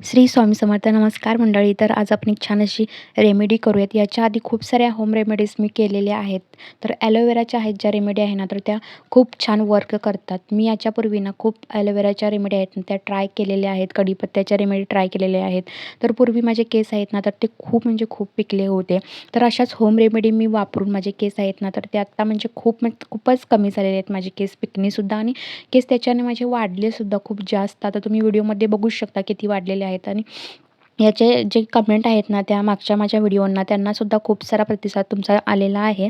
श्री स्वामी समर्थ नमस्कार मंडळी. तर आज आपण एक छान अशी रेमेडी करूयात. याच्या आधी खूप साऱ्या होम रेमेडीज मी केलेल्या आहेत. तर ॲलोवेराच्या आहेत ज्या रेमेडी आहे ना तर त्या खूप छान वर्क करतात. मी याच्यापूर्वी ना खूप ॲलोवेराच्या रेमेडी आहेत ना त्या ट्राय केलेल्या आहेत. कढीपत्त्याच्या रेमेडी ट्राय केलेल्या आहेत. तर पूर्वी माझे केस आहेत ना तर ते खूप म्हणजे खूप पिकले होते. तर अशाच होम रेमेडी मी वापरून माझे केस आहेत ना तर ते आत्ता म्हणजे खूप म्हणजे खूपच कमी झालेले आहेत माझे केस पिकणेसुद्धा आणि केस त्याच्याने माझे वाढलेसुद्धा खूप जास्त. आता तुम्ही व्हिडिओमध्ये बघूच शकता किती वाढलेले आहेत. आणि याचे जे कमेंट आहेत ना त्या मागच्या माझ्या व्हिडिओंना त्यांनासुद्धा खूप सारा प्रतिसाद तुमचा आलेला आहे.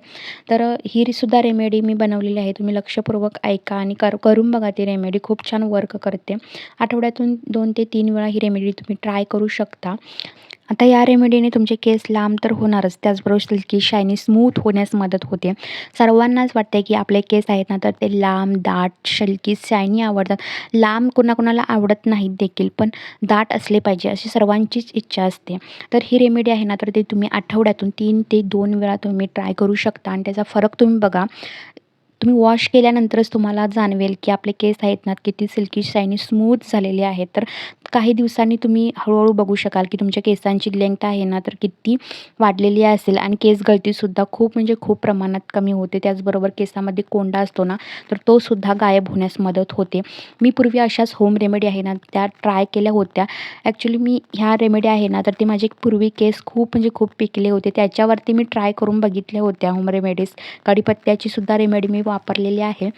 तर ही सुद्धा रेमेडी मी बनवलेली आहे. तुम्ही लक्षपूर्वक ऐका आणि कर करून बघा ती रेमेडी खूप छान वर्क करते. आठवड्यातून दोन ते तीन वेळा ही रेमेडी तुम्ही ट्राय करू शकता. आता या रेमेडीने तुमचे केस लांब तर होणारच. त्याचबरोबर सिल्की शायनी स्मूथ होण्यास मदत होते. सर्वांनाच वाटते की आपले केस आहेत ना तर ते लांब दाट सिल्की शायनी आवडतात. लांब कोणाकोणाला आवडत नाहीत देखील पण दाट असले पाहिजे अशी सर्वांचीच इच्छा असते. तर ही रेमेडी आहे ना तर ते तुम्ही आठवड्यातून तीन ते दोन वेळा तुम्ही ट्राय करू शकता आणि त्याचा फरक तुम्ही बघा. तुम्ही वॉश केल्यानंतरच तुम्हाला जाणवेल की आपले केस आहेत ना किती सिल्की शायनी स्मूथ झालेले आहेत. तर काही दिवसांनी तुम्ही हळूहळू बघू शकाल की तुमच्या केसांची लेंथ आहे ना तर किती वाढलेली असेल. आणि केस गळतीसुद्धा खूप म्हणजे खूप प्रमाणात कमी होते. त्याचबरोबर केसामध्ये कोंडा असतो ना तर तो सुद्धा गायब होण्यास मदत होते. मी पूर्वी अशाच होम रेमेडी आहे ना त्या ट्राय केल्या होत्या. ॲक्च्युली मी ह्या रेमेडी आहे ना तर ते माझे पूर्वी केस खूप म्हणजे खूप पिकले होते. त्याच्यावरती मी ट्राय करून बघितल्या होत्या होम रेमेडीज कढीपत्त्याची सुद्धा रेमेडी मी वापरलेली आहे.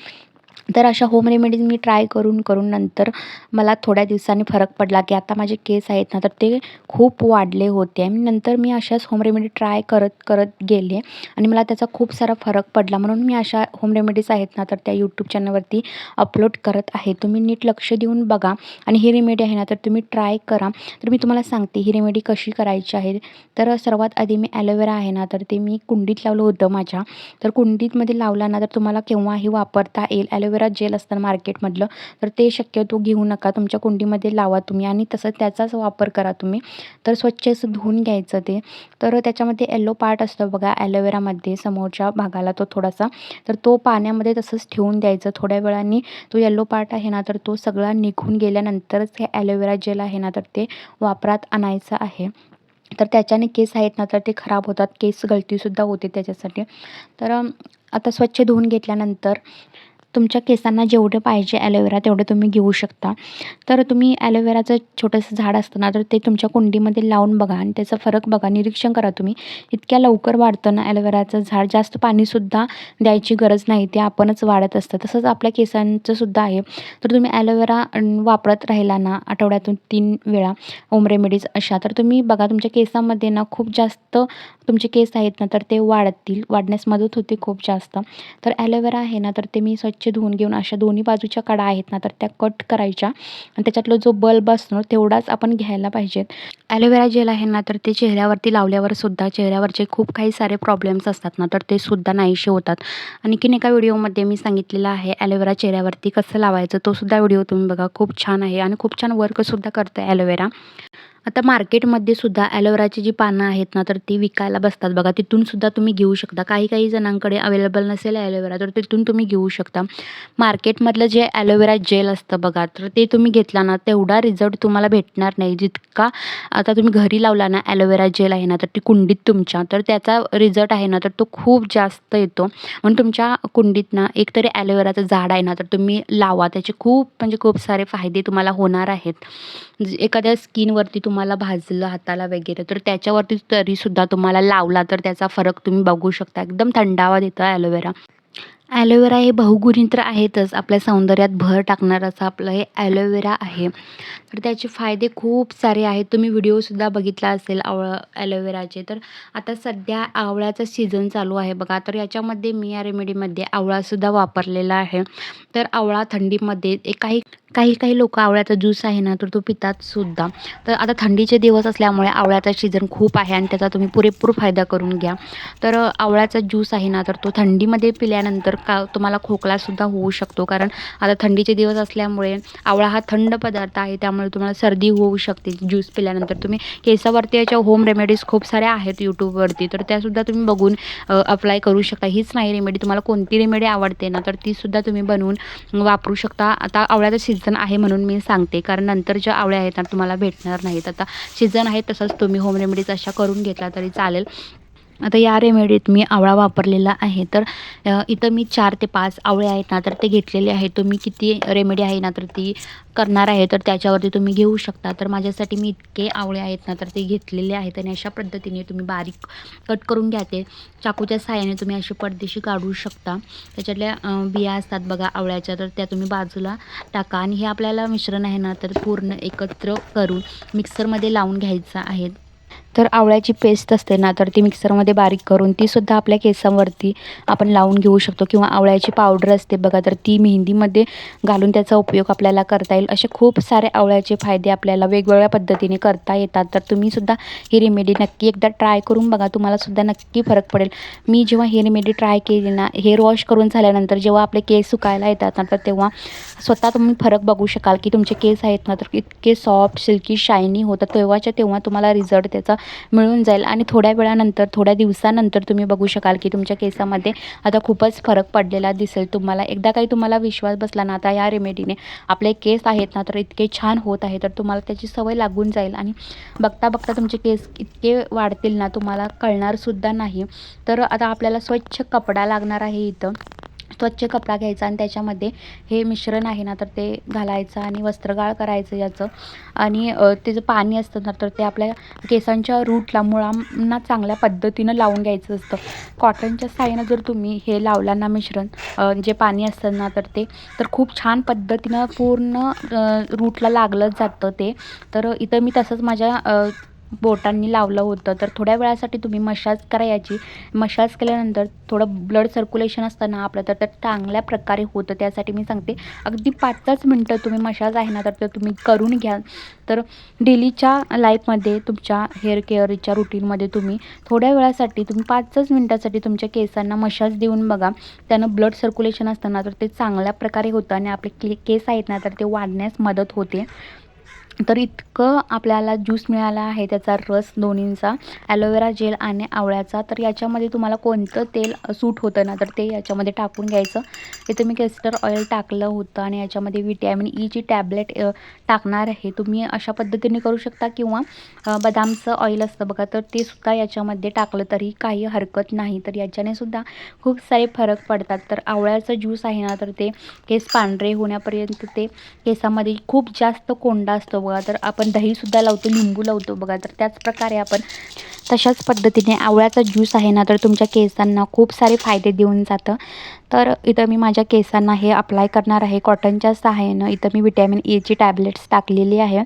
तर अशा होम रेमेडीज मी ट्राय करून करून नंतर मला थोड्या दिवसांनी फरक पडला की आता माझे केस आहेत ना तर ते खूप वाढले होते. नंतर मी अशाच होम रेमेडी ट्राय करत करत गेले आणि मला त्याचा खूप सारा फरक पडला. म्हणून मी अशा होम रेमेडीज आहेत ना तर त्या यूट्यूब चॅनलवरती अपलोड करत आहे. तुम्ही नीट लक्ष देऊन बघा आणि ही रेमेडी आहे ना तर तुम्ही ट्राय करा. तर मी तुम्हाला सांगते ही रेमेडी कशी करायची आहे. तर सर्वात आधी मी ॲलोवेरा आहे ना तर ते मी कुंडीत लावलं होतं माझ्या. तर कुंडीतमध्ये लावला ना तर तुम्हाला केव्हाही वापरता येईल ॲलोवेरा जेल असतं मार्केटमधलं तर ते शक्यतो घेऊ नका. तुमच्या कुंडीमध्ये लावा तुम्ही आणि तसं त्याचाच वापर करा तुम्ही. तर स्वच्छ असं धुवून घ्यायचं ते. तर त्याच्यामध्ये येल्लो पार्ट असतो बघा ॲलोवेरामध्ये समोरच्या भागाला तो थोडासा. तर तो पाण्यामध्ये तसंच ठेवून द्यायचं थोड्या वेळाने. तो येल्लो पार्ट आहे ना तर तो सगळा निघून गेल्यानंतरच हे ॲलोवेरा जेल आहे ना तर ते वापरात आणायचं आहे. तर त्याच्याने केस आहेत ना तर ते खराब होतात. केस गळतीसुद्धा होते त्याच्यासाठी. तर आता स्वच्छ धुवून घेतल्यानंतर तुमच्या केसांना जेवढं पाहिजे ॲलोवेरा तेवढं तुम्ही घेऊ शकता. तर तुम्ही ॲलोवेराचं छोटंसं झाड असतं ना तर ते तुमच्या कुंडीमध्ये लावून बघा आणि त्याचा फरक बघा. निरीक्षण करा तुम्ही. इतक्या लवकर वाढतं ना ॲलोवेराचं झाड जास्त पाणीसुद्धा द्यायची गरज नाही. ते आपणच वाढत असतं. तसंच आपल्या केसांचं सुद्धा आहे. तर तुम्ही ॲलोवेरा वापरत राहिला ना आठवड्यातून तीन वेळा होम रेमेडीज अशा तर तुम्ही बघा तुमच्या केसामध्ये ना खूप जास्त तुमचे केस आहेत ना तर ते वाढतील. वाढण्यास मदत होते खूप जास्त. तर ॲलोवेरा आहे ना तर ते मी स्वच्छ धुवून घेऊन अशा दोन्ही बाजूच्या कडा आहेत ना तर त्या कट करायच्या. आणि त्याच्यातला जो बल्ब असतो तेवढाच आपण घ्यायला पाहिजेत. ॲलोवेरा जेल आहे ना तर ते चेहऱ्यावरती लावल्यावर सुद्धा चेहऱ्यावरचे खूप काही सारे प्रॉब्लेम्स असतात ना तर ते सुद्धा नाहीसे होतात. आणखीन एका व्हिडिओमध्ये मी सांगितलेलं आहे ॲलोवेरा चेहऱ्यावरती कसं लावायचं तो सुद्धा व्हिडिओ तुम्ही बघा. खूप छान आहे आणि खूप छान वर्कसुद्धा करतं ॲलोवेरा आता मार्केटमध्ये सुद्धा ॲलोवेराची जी पानं आहेत ना तर ती विकायला बसतात बघा. तिथून सुद्धा तुम्ही घेऊ शकता. काही काही जणांकडे अवेलेबल नसेल ॲलोवेरा तर तिथून तुम्ही घेऊ शकता. मार्केटमधलं जे ॲलोवेरा जेल असतं बघा तर ते तुम्ही घेतला ना तेवढा रिझल्ट तुम्हाला भेटणार नाही. जितका आता तुम्ही घरी लावला ना ॲलोवेरा जेल आहे ना तर ती कुंडीत तुमच्या तर त्याचा रिझल्ट आहे ना तर तो खूप जास्त येतो. म्हणून तुमच्या कुंडीत ना एकतरी ॲलोवेराचं झाड आहे ना तर तुम्ही लावा. त्याचे खूप म्हणजे खूप सारे फायदे तुम्हाला होणार आहेत. एखाद्या स्किनवरती तुम्हाला भाजलं हाताला वगैरे तर त्याच्यावरती तरीसुद्धा तुम्हाला लावला तर त्याचा फरक तुम्ही बघू शकता. एकदम थंडावा देतो ॲलोवेरा. ॲलोवेरा हे बहुगुणी तर आहेतच. आपल्या सौंदर्यात भर टाकणारं असं आपलं हे ॲलोवेरा आहे. तर त्याचे फायदे खूप सारे आहेत. तुम्ही व्हिडिओसुद्धा बघितला असेल आवळा ॲलोवेराचे. तर आता सध्या आवळ्याचा सीझन चालू आहे बघा. तर याच्यामध्ये मी या रेमेडीमध्ये आवळासुद्धा वापरलेला आहे. तर आवळा थंडीमध्ये एक काही काही काही लोक आवळ्याचा ज्यूस आहे ना तर तो पितात सुद्धा. तर आता थंडीचे दिवस असल्यामुळे आवळ्याचा सीझन खूप आहे आणि त्याचा तुम्ही पुरेपूर फायदा करून घ्या. तर आवळ्याचा ज्यूस आहे ना तर तो थंडीमध्ये पिल्यानंतर का तुम्हाला खोकलासुद्धा होऊ शकतो. कारण आता थंडीचे दिवस असल्यामुळे आवळा हा थंड पदार्थ आहे त्यामुळे तुम्हाला सर्दी होऊ शकते ज्यूस पिल्यानंतर. तुम्ही केसावरती याच्या होम रेमेडीज खूप साऱ्या आहेत यूट्यूबवरती तर त्यासुद्धा तुम्ही बघून अप्लाय करू शकता. हीच नाही रेमेडी तुम्हाला कोणती रेमेडी आवडते ना तर तीसुद्धा तुम्ही बनवून वापरू शकता. आता आवळ्याचा सीझन सीझन आहे म्हणून मी सांगते. कारण नंतर ज्या आवळ्या आहेत ना तुम्हाला भेटणार नाहीत. आता सीझन आहे तसंच तुम्ही होम रेमेडीज अशा करून घेतला तरी चालेल. आता या रेमेडीत मी आवळा वापरलेला आहे. तर इथं मी चार ते पाच आवळे आहेत ना तर ते घेतलेले आहे तुम्ही किती रेमेडी आहे ना तर ती करणार आहे तर त्याच्यावरती तुम्ही घेऊ शकता. तर माझ्यासाठी मी इतके आवळे आहेत ना तर ते घेतलेले आहेत आणि अशा पद्धतीने तुम्ही बारीक कट करून घ्या ते चाकूच्या साहाय्याने तुम्ही अशी पडदेशी काढू शकता. त्याच्यातल्या बिया असतात बघा आवळ्याच्या तर त्या तुम्ही बाजूला टाका. आणि हे आपल्याला मिश्रण आहे ना तर पूर्ण एकत्र करून मिक्सरमध्ये लावून घ्यायचं आहे. तर आवळ्याची पेस्ट असते ना तर ती मिक्सरमध्ये बारीक करून तीसुद्धा आपल्या केसांवरती आपण लावून घेऊ शकतो. किंवा आवळ्याची पावडर असते बघा तर ती मेहंदीमध्ये घालून त्याचा उपयोग आपल्याला करता येईल. असे खूप सारे आवळ्याचे फायदे आपल्याला वेगवेगळ्या पद्धतीने करता येतात. तर तुम्हीसुद्धा ही रेमेडी नक्की एकदा ट्राय करून बघा. तुम्हालासुद्धा नक्की फरक पडेल. मी जेव्हा ही रेमेडी ट्राय केली ना हेअर वॉश करून झाल्यानंतर जेव्हा आपले केस सुकायला येतात ना तर तेव्हा स्वतः तुम्ही फरक बघू शकाल की तुमचे केस आहेत ना तर इतके सॉफ्ट सिल्की शायनी होतात. तेव्हाच्या तेव्हा तुम्हाला रिझल्ट त्याचा मिळून जाईल. आणि थोड्या वेळानंतर थोड्या दिवसानंतर तुम्ही बघू शकाल की तुमच्या केसामध्ये आता खूपच फरक पडलेला दिसेल तुम्हाला. एकदा काही तुम्हाला विश्वास बसला ना आता या रेमेडीने आपले केस आहेत ना तर इतके छान होत आहे तर तुम्हाला त्याची सवय लागून जाईल. आणि बघता बघता तुमचे केस इतके वाढतील ना तुम्हाला कळणारसुद्धा नाही. तर आता आपल्याला स्वच्छ कपडा लागणार आहे इथं. स्वच्छ कपडा घ्यायचा आणि त्याच्यामध्ये हे मिश्रण आहे ना तर ते घालायचं आणि वस्त्रगाळ करायचं याचं. आणि ते जे पाणी असतं ना तर ते आपल्या केसांच्या रूटला मुळांना चांगल्या पद्धतीनं लावून घ्यायचं असतं. कॉटनच्या साहाय्यानं जर तुम्ही हे लावला ना मिश्रण जे पाणी असतं ना तर ते तर खूप छान पद्धतीनं पूर्ण रूटला लागलं जातं ते. तर इथं मी तसंच माझ्या बोटांनी लावलं होतं. तर थोड्या वेळासाठी तुम्ही मशाज करायची मशाज केल्यानंतर थोडं ब्लड सर्क्युलेशन असतं ना आपलं तर ते चांगल्या प्रकारे होतं. त्यासाठी मी सांगते अगदी पाचच मिनटं तुम्ही मशाज आहे ना तर ते तुम्ही करून घ्या. तर डेलीच्या लाईफमध्ये तुमच्या हेअर केअरच्या रुटीनमध्ये तुम्ही थोड्या वेळासाठी तुम्ही पाचच मिनटासाठी तुमच्या केसांना मशाज देऊन बघा. त्यानं ब्लड सर्क्युलेशन असतं ना तर ते चांगल्या प्रकारे होतं आणि आपले के केस आहेत ना तर ते वाढण्यास मदत होते. तर इतकं आपल्याला ज्यूस मिळाला आहे त्याचा रस दोन्हींचा ॲलोवेरा जेल आणि आवळ्याचा. तर याच्यामध्ये तुम्हाला कोणतं तेल सूट होतं ना तर ते याच्यामध्ये टाकून घ्यायचं. इथे मी केस्टर ऑइल टाकलं होतं आणि याच्यामध्ये विटॅमिन ईची टॅबलेट टाकणार आहे. तुम्ही अशा पद्धतीने करू शकता किंवा बदामचं ऑइल असतं बघा तर ते सुद्धा याच्यामध्ये टाकलं तरी काही हरकत नाही. तर याच्याने सुद्धा खूप सारे फरक पडतात. तर आवळ्याचं ज्यूस आहे ना तर ते केस पांढरे होण्यापर्यंत ते केसामध्ये खूप जास्त कोंडा असतो बघा तर आपण दहीसुद्धा लावतो लिंबू लावतो बघा तर त्याच प्रकारे आपण तशाच पद्धतीने आवळ्याचा ज्यूस आहे ना तर तुमच्या केसांना खूप सारे फायदे देऊन जातं. तर इथं मी माझ्या केसांना हे अप्लाय करणार आहे. कॉटनच्या सहाय्यानं इथं मी विटॅमिन एची टॅबलेट्स टाकलेली आहे.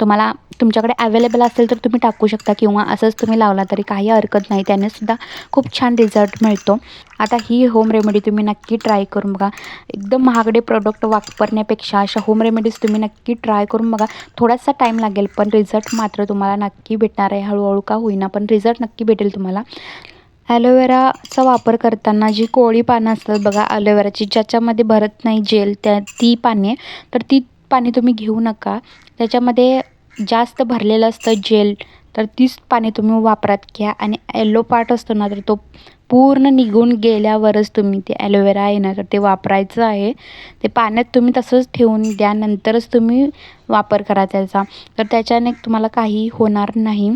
तुम्हाला तुमच्याकडे अवेलेबल असेल तर तुम्ही टाकू शकता किंवा असंच तुम्ही लावला तरी काही हरकत नाही. त्याने सुद्धा खूप छान रिझल्ट मिळतो. आता ही होम रेमेडी तुम्ही नक्की ट्राय करून बघा. एकदम महागडे प्रोडक्ट वापरण्यापेक्षा अशा होम रेमेडीज तुम्ही नक्की ट्राय करून बघा. थोडासा टाईम लागेल पण रिझल्ट मात्र तुम्हाला नक्की भेटणार आहे. हळूहळू का होईना पण रिझल्ट नक्की भेटेल तुम्हाला. ॲलोवेराचा वापर करताना जी कोळी पानं असतात बघा ॲलोवेराची ज्याच्यामध्ये भरत नाही जेल त्या ती पाने तर ती पाने तुम्ही घेऊ नका. त्याच्यामध्ये जास्त भरलेलं असतं जेल तर तीच पाने तुम्ही वापरात घ्या. आणि येलो पार्ट असतो ना तर तो पूर्ण निघून गेल्यावरच तुम्ही ते ॲलोवेरा आहे ना तर ते वापरायचं आहे. ते पाण्यात तुम्ही तसंच ठेवून द्या नंतरच तुम्ही वापर करा त्याचा. तर त्याच्याने तुम्हाला काही होणार नाही.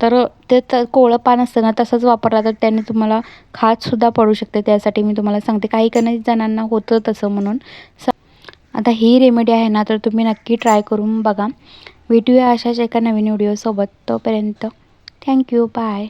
तर ते तर कोवळं पान असतं ना तसंच वापरला तर त्याने तुम्हाला खाजसुद्धा पडू शकते. त्यासाठी मी तुम्हाला सांगते. काही काही जणांना होतं तसं म्हणून. स आता ही रेमेडी आहे ना तर तुम्ही नक्की ट्राय करून बघा. भेटूया अशाच एका नवीन व्हिडिओसोबत. तोपर्यंत थँक्यू. बाय.